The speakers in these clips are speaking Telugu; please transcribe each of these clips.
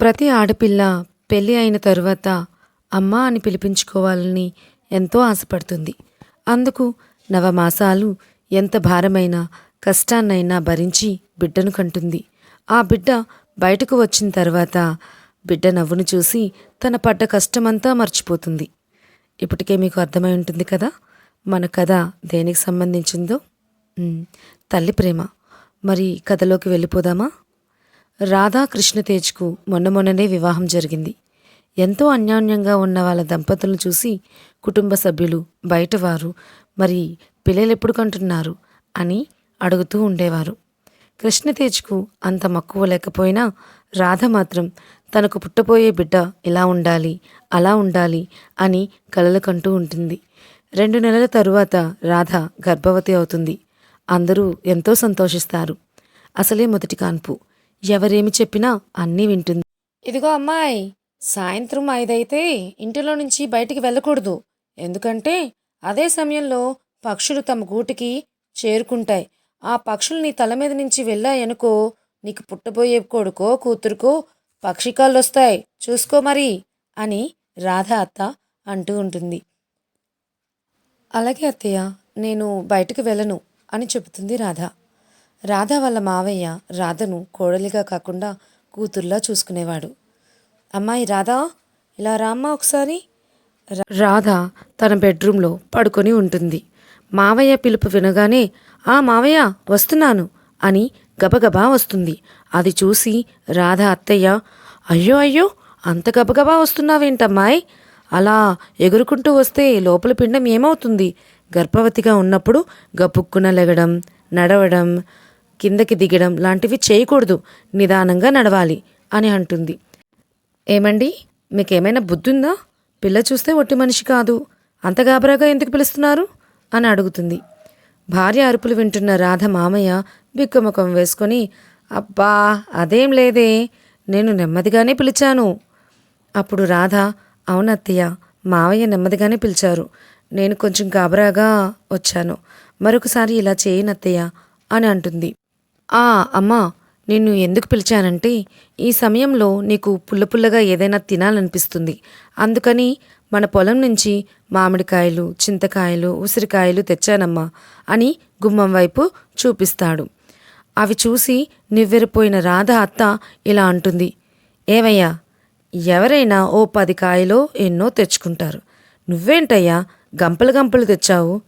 ప్రతి ఆడపిల్ల పెళ్ళి అయిన తరువాత అమ్మ అని పిలిపించుకోవాలని ఎంతో ఆశపడుతుంది. అందుకు నవమాసాలు ఎంత భారమైనా కష్టాన్నైనా భరించి బిడ్డను కంటుంది. ఆ బిడ్డ బయటకు వచ్చిన తర్వాత బిడ్డ నవ్వును చూసి తన పడ్డ కష్టమంతా మర్చిపోతుంది. ఇప్పటికే మీకు అర్థమై ఉంటుంది కదా? మన కథ దేనికి సంబంధించిందో? తల్లి ప్రేమ. మరి కథలోకి వెళ్ళిపోదామా? రాధా కృష్ణతేజ్కు మొన్న మొన్ననే వివాహం జరిగింది. ఎంతో అన్యోన్యంగా ఉన్న వాళ్ళ దంపతులను చూసి కుటుంబ సభ్యులు బయటవారు మరి పిల్లలు ఎప్పుడు కంటున్నారు అని అడుగుతూ ఉండేవారు. కృష్ణతేజ్కు అంత మక్కువ లేకపోయినా రాధ మాత్రం తనకు పుట్టబోయే బిడ్డ ఇలా ఉండాలి అలా ఉండాలి అని కలలు కంటూ ఉంటుంది. రెండు నెలల తరువాత రాధ గర్భవతి అవుతుంది. అందరూ ఎంతో సంతోషిస్తారు. అసలే మొదటి కాన్పు. ఎవరేమి చెప్పినా అన్నీ వింటుంది. ఇదిగో అమ్మాయి సాయంత్రం ఐదైతే ఇంటిలో నుంచి బయటికి వెళ్ళకూడదు. ఎందుకంటే అదే సమయంలో పక్షులు తమ గూటికి చేరుకుంటాయి. ఆ పక్షులు నీ తల మీద నుంచి వెళ్ళాయనుకో నీకు పుట్టబోయే కొడుకో కూతురుకో పక్షికాళ్ళు వస్తాయి చూసుకో మరి అని రాధ అత్త అంటూ ఉంటుంది. అలాగే అత్తయ్య నేను బయటకు వెళ్ళను అని చెబుతుంది రాధ. రాధ వాళ్ళ మావయ్య రాధను కోడలిగా కాకుండా కూతుర్లా చూసుకునేవాడు. అమ్మాయి రాధా ఇలా రామ్మా ఒకసారి. రాధ తన బెడ్రూమ్లో పడుకొని ఉంటుంది. మావయ్య పిలుపు వినగానే ఆ మావయ్య వస్తున్నాను అని గబగబా వస్తుంది. అది చూసి రాధ అత్తయ్య అయ్యో అయ్యో అంత గబగబా వస్తున్నావేంటమ్మాయి? అలా ఎగురుకుంటూ వస్తే లోపల పిండం ఏమవుతుంది? గర్భవతిగా ఉన్నప్పుడు గపుక్కున లెగడం నడవడం కిందకి దిగడం లాంటివి చేయకూడదు. నిదానంగా నడవాలి అని అంటుంది. ఏమండి? మీకేమైనా బుద్ధుందా? పిల్ల చూస్తే ఒట్టి మనిషి కాదు. అంత గాబరాగా ఎందుకు పిలుస్తున్నారు? అని అడుగుతుంది. భార్య అరుపులు వింటున్న రాధ మామయ్య బిక్కముఖం వేసుకొని అబ్బా అదేం లేదే. నేను నెమ్మదిగానే పిలిచాను. అప్పుడు రాధ అవునత్తయ్య మావయ్య నెమ్మదిగానే పిలిచారు. నేను కొంచెం గాబరాగా వచ్చాను. మరొకసారి ఇలా చేయనత్తయ్య అని అంటుంది. ఆ అమ్మా నిన్ను ఎందుకు పిలిచానంటే ఈ సమయంలో నీకు పుల్ల పుల్లగా ఏదైనా తినాలనిపిస్తుంది. అందుకని మన పొలం నుంచి మామిడికాయలు చింతకాయలు ఉసిరికాయలు తెచ్చానమ్మా అని గుమ్మం వైపు చూపిస్తాడు. అవి చూసి నివ్వెరిపోయిన రాధ అత్త ఇలా అంటుంది. ఏవయ్యా ఎవరైనా ఓ పది కాయలో ఎన్నో తెచ్చుకుంటారు. నువ్వేంటయ్యా గంపలు గంపలు తెచ్చావు?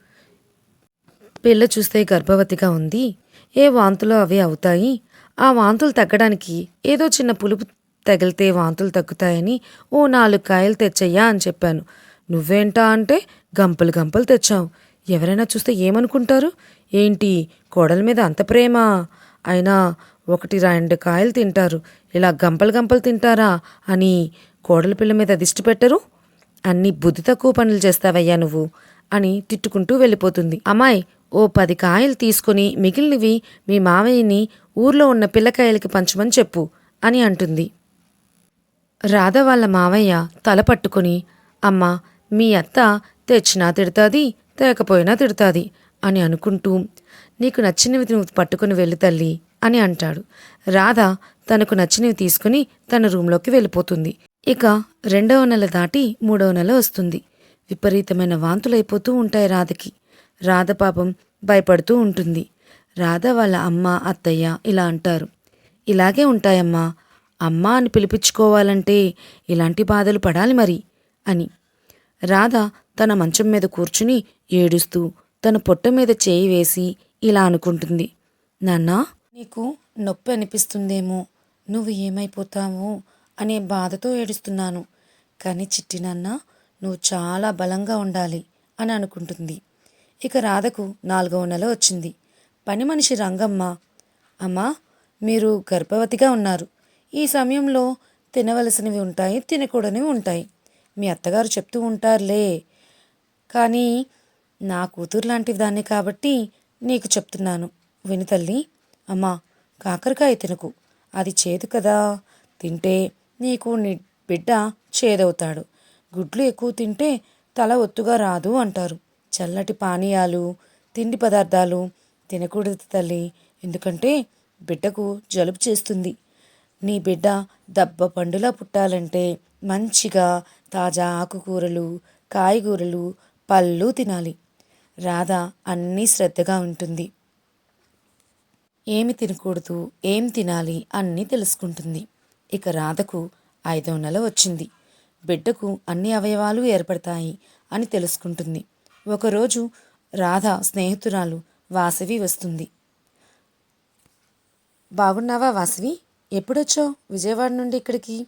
పిల్ల చూస్తే గర్భవతిగా ఉంది. ఏ వాంతులో అవి అవుతాయి? ఆ వాంతులు తగ్గడానికి ఏదో చిన్న పులుపు తగిలితే వాంతులు తగ్గుతాయని ఓ నాలుగు కాయలు తెచ్చయ్యా అని చెప్పాను. నువ్వేంటా అంటే గంపలు గంపలు తెచ్చావు. ఎవరైనా చూస్తే ఏమనుకుంటారు? ఏంటి? కోడల మీద అంత ప్రేమ? అయినా ఒకటి రెండు కాయలు తింటారు. ఇలా గంపలు గంపలు తింటారా అని కోడల పిల్ల మీద దిష్టి పెట్టరు? అన్ని బుద్ధి తక్కువ పనులు చేస్తావయ్యా నువ్వు అని తిట్టుకుంటూ వెళ్ళిపోతుంది. అమ్మాయి ఓ పది కాయలు తీసుకుని మిగిలినవి మీ మావయ్యని ఊర్లో ఉన్న పిల్లకాయలకి పంచమని చెప్పు అని అంటుంది. రాధ వాళ్ళ మావయ్య తల పట్టుకొని అమ్మ మీ అత్త తెచ్చినా తిడతాది తేకపోయినా తిడతాది అని అనుకుంటూ నీకు నచ్చినవి నువ్వు పట్టుకుని వెళ్ళి తల్లి అని అంటాడు. రాధ తనకు నచ్చినవి తీసుకుని తన రూంలోకి వెళ్ళిపోతుంది. ఇక రెండవ నెల దాటి మూడవ నెల వస్తుంది. విపరీతమైన వాంతులైపోతూ ఉంటాయి రాధకి. రాధ పాపం భయపడుతూ ఉంటుంది. రాధ వాళ్ళ అమ్మ అత్తయ్య ఇలా అంటారు. ఇలాగే ఉంటాయమ్మా. అమ్మ అని పిలిపించుకోవాలంటే ఇలాంటి బాధలు పడాలి మరి అని. రాధ తన మంచం మీద కూర్చుని ఏడుస్తూ తన పొట్ట మీద చేయి వేసి ఇలా అనుకుంటుంది. నాన్నా నీకు నొప్పి అనిపిస్తుందేమో. నువ్వు ఏమైపోతావు అనే బాధతో ఏడుస్తున్నాను. కానీ చిట్టి నాన్న నువ్వు చాలా బలంగా ఉండాలి అని అనుకుంటుంది. ఇక రాధకు నాలుగవ నెల వచ్చింది. పని మనిషి రంగమ్మ అమ్మా మీరు గర్భవతిగా ఉన్నారు. ఈ సమయంలో తినవలసినవి ఉంటాయి తినకూడనివి ఉంటాయి. మీ అత్తగారు చెప్తూ ఉంటారులే. కానీ నా కూతురు లాంటి దాన్ని కాబట్టి నీకు చెప్తున్నాను. విని తల్లి. అమ్మా కాకరకాయ తినకు. అది చేదు కదా. తింటే నీకు నీ బిడ్డ చేదవుతాడు. గుడ్లు ఎక్కువ తింటే తల ఒత్తుగా రాదు అంటారు. చల్లటి పానీయాలు తిండి పదార్థాలు తినకూడదు తల్లి. ఎందుకంటే బిడ్డకు జలుబు చేస్తుంది. నీ బిడ్డ దెబ్బ పండులా పుట్టాలంటే మంచిగా తాజా ఆకుకూరలు కాయగూరలు పళ్ళు తినాలి. రాధ అన్నీ శ్రద్ధగా ఉంటుంది. ఏమి తినకూడదు ఏం తినాలి అన్నీ తెలుసుకుంటుంది. ఇక రాధకు ఐదవ నెల వచ్చింది. బిడ్డకు అన్ని అవయవాలు ఏర్పడతాయి అని తెలుసుకుంటుంది. ఒకరోజు రాధ స్నేహితురాలు వాసవి వస్తుంది. బాగున్నావా వాసవి? ఎప్పుడొచ్చావు? విజయవాడ నుండి ఇక్కడికి?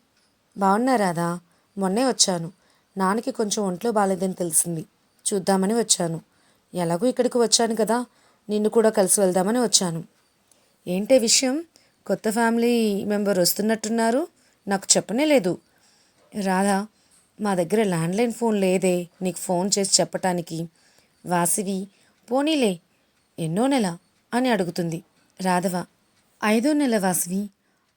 బాగున్నా రాధా. మొన్నే వచ్చాను. నాన్నకి కొంచెం ఒంట్లో బాగాలేదని తెలిసింది. చూద్దామని వచ్చాను. ఎలాగో ఇక్కడికి వచ్చాను కదా. నిన్ను కూడా కలిసి వెళ్దామని వచ్చాను. ఏంటే విషయం? కొత్త ఫ్యామిలీ మెంబర్ వస్తున్నట్టున్నారు. నాకు చెప్పనే లేదు. రాధా మా దగ్గర ల్యాండ్లైన్ ఫోన్ లేదే నీకు ఫోన్ చేసి చెప్పటానికి. వాసివి పోనీలే ఎన్నో నెల అని అడుగుతుంది. రాధవ ఐదో నెల వాసివి.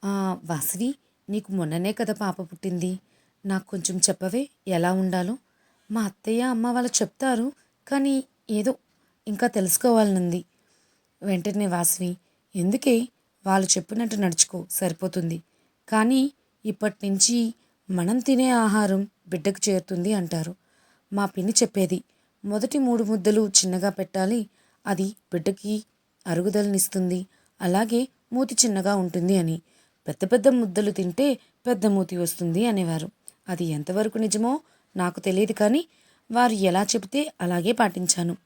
"ఆ, వాసవి నీకు మొన్ననే కదా పాప పుట్టింది. నాకు కొంచెం చెప్పవే ఎలా ఉండాలో. మా అత్తయ్య అమ్మ వాళ్ళు చెప్తారు కానీ ఏదో ఇంకా తెలుసుకోవాలనుంది. వెంటనే వాసవి ఎందుకే? వాళ్ళు చెప్పినట్టు నడుచుకో సరిపోతుంది. కానీ ఇప్పటి నుంచి మనం తినే ఆహారం బిడ్డకు చేరుతుంది అంటారు. మా పిన్ని చెప్పేది మొదటి మూడు ముద్దలు చిన్నగా పెట్టాలి అది బిడ్డకి అరుగుదలనిస్తుంది అలాగే మూతి చిన్నగా ఉంటుంది అని. పెద్ద పెద్ద ముద్దలు తింటే పెద్ద మూతి వస్తుంది అనేవారు. అది ఎంతవరకు నిజమో నాకు తెలియదు కానీ వారు ఎలా చెబితే అలాగే పాటించాను.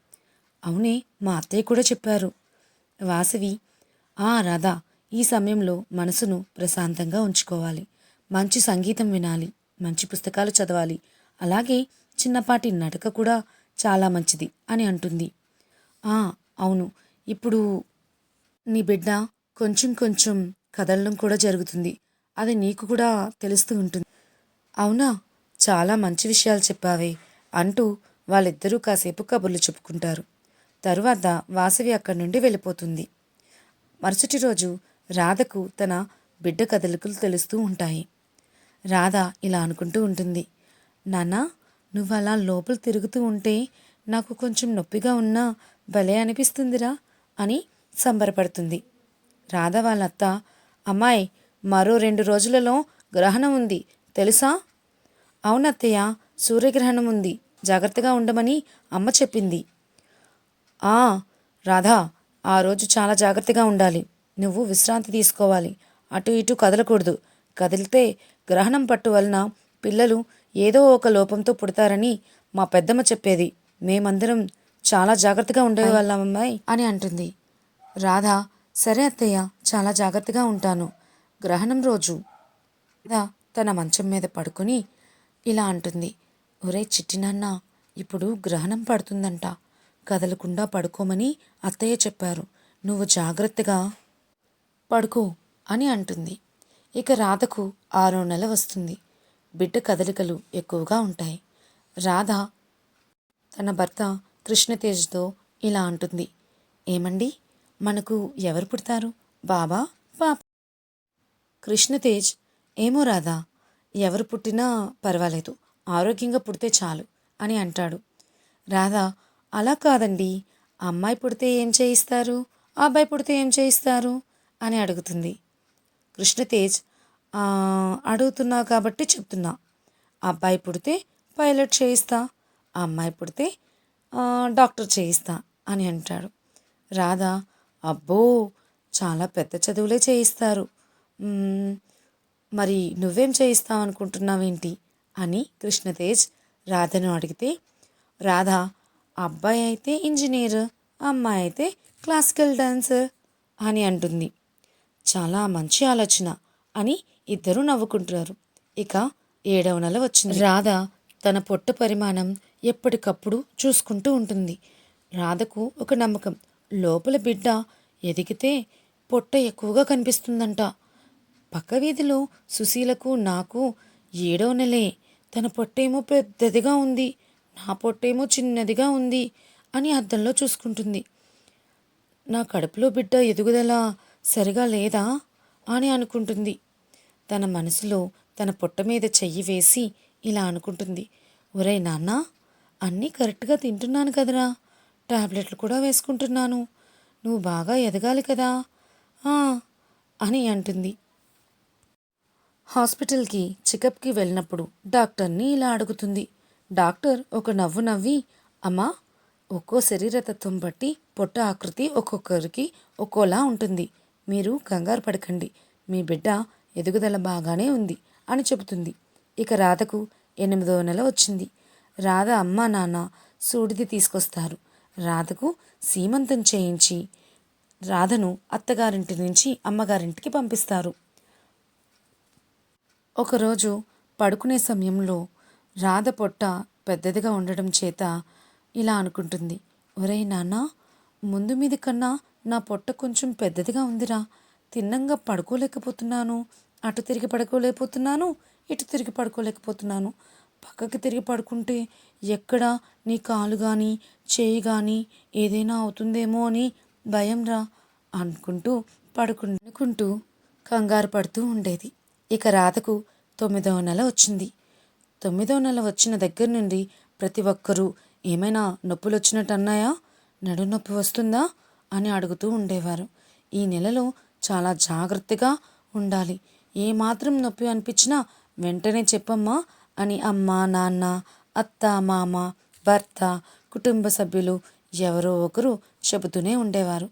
అవునే మా అత్తయ్య కూడా చెప్పారు. వాసవి ఆ రాధా ఈ సమయంలో మనసును ప్రశాంతంగా ఉంచుకోవాలి. మంచి సంగీతం వినాలి. మంచి పుస్తకాలు చదవాలి. అలాగే చిన్నపాటి నడక కూడా చాలా మంచిది అని అంటుంది. ఆ అవును. ఇప్పుడు నీ బిడ్డ కొంచెం కొంచెం కదలడం కూడా జరుగుతుంది. అది నీకు కూడా తెలుస్తూ ఉంటుంది. అవునా? చాలా మంచి విషయాలు చెప్పావే అంటూ వాళ్ళిద్దరూ కాసేపు కబుర్లు చెప్పుకుంటారు. తరువాత వాసవి అక్కడి నుండి వెళ్ళిపోతుంది. మరుసటి రోజు రాధకు తన బిడ్డ కదలికలు తెలుస్తూ ఉంటాయి. రాధ ఇలా అనుకుంటూ ఉంటుంది. నాన్న నువ్వు అలా లోపల తిరుగుతూ ఉంటే నాకు కొంచెం నొప్పిగా ఉన్నా భలే అనిపిస్తుందిరా అని సంబరపడుతుంది. రాధ వాళ్ళ అత్త అమ్మాయి మరో రెండు రోజులలో గ్రహణం ఉంది తెలుసా? అవునత్తయ్య సూర్యగ్రహణం ఉంది జాగ్రత్తగా ఉండమని అమ్మ చెప్పింది. ఆ రాధా ఆ రోజు చాలా జాగ్రత్తగా ఉండాలి. నువ్వు విశ్రాంతి తీసుకోవాలి. అటు ఇటు కదలకూడదు. కదిలితే గ్రహణం పట్టు వలన పిల్లలు ఏదో ఒక లోపంతో పుడతారని మా పెద్దమ్మ చెప్పేది. మేమందరం చాలా జాగ్రత్తగా ఉండేవాళ్ళమ్మాయి అని అంటుంది. రాధ సరే అత్తయ్య చాలా జాగ్రత్తగా ఉంటాను. గ్రహణం రోజు. రాధ తన మంచం మీద పడుకొని ఇలా అంటుంది. ఒరే చిట్టి నాన్న ఇప్పుడు గ్రహణం పడుతుందంట. కదలకుండా పడుకోమని అత్తయ్య చెప్పారు. నువ్వు జాగ్రత్తగా పడుకో అని అంటుంది. ఇక రాధకు ఆరో నెల వస్తుంది. బిడ్డ కదలికలు ఎక్కువగా ఉంటాయి. రాధ తన భర్త కృష్ణతేజ్తో ఇలా అంటుంది. ఏమండి? మనకు ఎవరు పుడతారు? బాబా? పాప? కృష్ణతేజ్ ఏమో రాధా ఎవరు పుట్టినా పర్వాలేదు. ఆరోగ్యంగా పుడితే చాలు అని అంటాడు. రాధా అలా కాదండి. అమ్మాయి పుడితే ఏం చేయిస్తారు? అబ్బాయి పుడితే ఏం చేయిస్తారు? అని అడుగుతుంది. కృష్ణతేజ్ అడుగుతున్నావు కాబట్టి చెప్తున్నా. అబ్బాయి పుడితే పైలట్ చేయిస్తా ఆ అమ్మాయి పుడితే డాక్టర్ చేయిస్తా అని అంటాడు. రాధా అబ్బో చాలా పెద్ద చదువులే చేయిస్తారు. మరి నువ్వేం చేయిస్తావు అనుకుంటున్నావేంటి? అని కృష్ణతేజ్ రాధను అడిగితే రాధ అబ్బాయి అయితే ఇంజనీర్ అమ్మాయి అయితే క్లాసికల్ డాన్సర్ అని అంటుంది. చాలా మంచి ఆలోచన అని ఇద్దరూ నవ్వుకుంటారు ఇక ఏడవ నెల వచ్చింది. రాధ తన పొట్ట పరిమాణం ఎప్పటికప్పుడు చూసుకుంటూ ఉంటుంది. రాధకు ఒక నమ్మకం. లోపల బిడ్డ ఎదిగితే పొట్ట ఎక్కువగా కనిపిస్తుందంట. పక్క వీధిలో సుశీలకు నాకు ఏడో నెలే. తన పొట్టేమో పెద్దదిగా ఉంది. నా పొట్టేమో చిన్నదిగా ఉంది అని అద్దంలో చూసుకుంటుంది. నా కడుపులో బిడ్డ ఎదుగుదల సరిగా లేదా అని అనుకుంటుంది. తన మనసులో తన పొట్ట మీద చెయ్యి వేసి ఇలా అనుకుంటుంది. ఒరే నాన్న అన్నీ కరెక్ట్గా తింటున్నాను కదరా. టాబ్లెట్లు కూడా వేసుకుంటున్నాను. నువ్వు బాగా ఎదగాలి కదా. అని అంటుంది. హాస్పిటల్కి చెకప్కి వెళ్ళినప్పుడు డాక్టర్ని ఇలా అడుగుతుంది. డాక్టర్ ఒక నవ్వు నవ్వి అమ్మా ఒక్కో శరీరతత్వం బట్టి పొట్ట ఆకృతి ఒక్కొక్కరికి ఒక్కోలా ఉంటుంది. మీరు కంగారు పడకండి. మీ బిడ్డ ఎదుగుదల బాగానే ఉంది అని చెబుతుంది. ఇక రాధకు ఎనిమిదో నెల వచ్చింది. రాధ అమ్మ నాన్న సూడిది తీసుకొస్తారు. రాధకు సీమంతం చేయించి రాధను అత్తగారింటి నుంచి అమ్మగారింటికి పంపిస్తారు. ఒకరోజు పడుకునే సమయంలో రాధ పొట్ట పెద్దదిగా ఉండడం చేత ఇలా అనుకుంటుంది. ఒరే నాన్న ముందు మీది కన్నా నా పొట్ట కొంచెం పెద్దదిగా ఉందిరా. తిన్నంగా పడుకోలేకపోతున్నాను. అటు తిరిగి పడుకోలేకపోతున్నాను. ఇటు తిరిగి పడుకోలేకపోతున్నాను. పక్కకి తిరిగి పడుకుంటే ఎక్కడ నీ కాలు కానీ చేయి కానీ ఏదైనా అవుతుందేమో అని భయం రా అనుకుంటూ పడుకుంటూ కంగారు పడుతూ ఉండేది. ఇక రాతకు తొమ్మిదవ నెల వచ్చింది. తొమ్మిదవ నెల వచ్చిన దగ్గర నుండి ప్రతి ఒక్కరూ ఏమైనా నొప్పులు వచ్చినట్టు అన్నాయా నడు నొప్పి వస్తుందా? అని అడుగుతూ ఉండేవారు. ఈ నెలలో చాలా జాగ్రత్తగా ఉండాలి. ఏ మాత్రం నొప్పి అనిపించినా వెంటనే చెప్పమ్మా అని అమ్మ నాన్న అత్త మామ భర్త కుటుంబ సభ్యులు ఎవరో ఒకరు చెబుతూనే ఉండేవారు.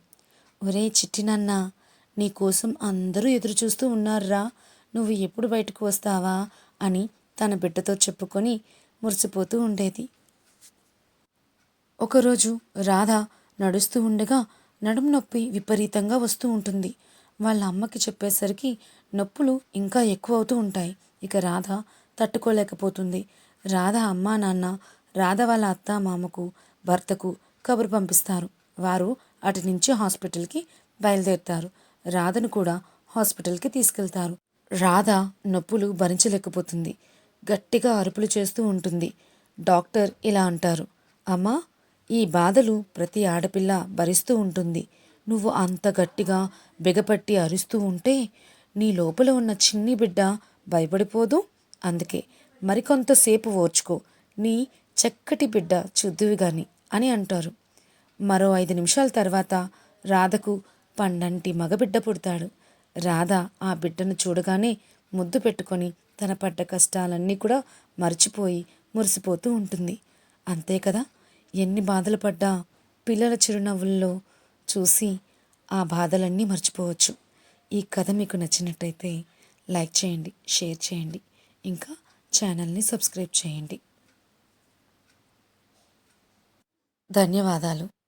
ఒరే చిట్టినన్న నీకోసం అందరూ ఎదురు చూస్తూ ఉన్నారురా. నువ్వు ఎప్పుడు బయటకు వస్తావా? అని తన బిడ్డతో చెప్పుకొని మురిసిపోతూ ఉండేది. ఒకరోజు రాధ నడుస్తూ ఉండగా నడుం నొప్పి విపరీతంగా వస్తూ ఉంటుంది. వాళ్ళ అమ్మకి చెప్పేసరికి నొప్పులు ఇంకా ఎక్కువ అవుతూ ఉంటాయి. ఇక రాధ తట్టుకోలేకపోతుంది. రాధ అమ్మా నాన్న రాధ వాళ్ళ అత్త మామకు భర్తకు కబురు పంపిస్తారు. వారు అటు నుంచి హాస్పిటల్కి బయలుదేరుతారు. రాధను కూడా హాస్పిటల్కి తీసుకెళ్తారు. రాధ నొప్పులు భరించలేకపోతుంది. గట్టిగా అరుపులు చేస్తూ ఉంటుంది. డాక్టర్ ఇలా అంటారు. అమ్మా ఈ బాధలు ప్రతి ఆడపిల్ల భరిస్తూ ఉంటుంది. నువ్వు అంత గట్టిగా బిగపట్టి అరుస్తూ ఉంటే నీ లోపల ఉన్న చిన్ని బిడ్డ భయపడిపోదు. అందుకే మరికొంతసేపు ఓర్చుకో. నీ చక్కటి బిడ్డ చూద్దువి గాని అని అంటారు. మరో ఐదు నిమిషాల తర్వాత రాధకు పండంటి మగబిడ్డ పుడతాడు. రాధ ఆ బిడ్డను చూడగానే ముద్దు పెట్టుకొని తన పడ్డ కష్టాలన్నీ కూడా మర్చిపోయి మురిసిపోతూ ఉంటుంది. అంతే కదా? ఎన్ని బాధలు పడ్డా పిల్లల చిరునవ్వుల్లో చూసి ఆ బాధలన్నీ మర్చిపోవచ్చు. ఈ కథ మీకు నచ్చినట్టయితే లైక్ చేయండి షేర్ చేయండి ఇంకా ఛానల్ని సబ్స్క్రైబ్ చేయండి. ధన్యవాదాలు.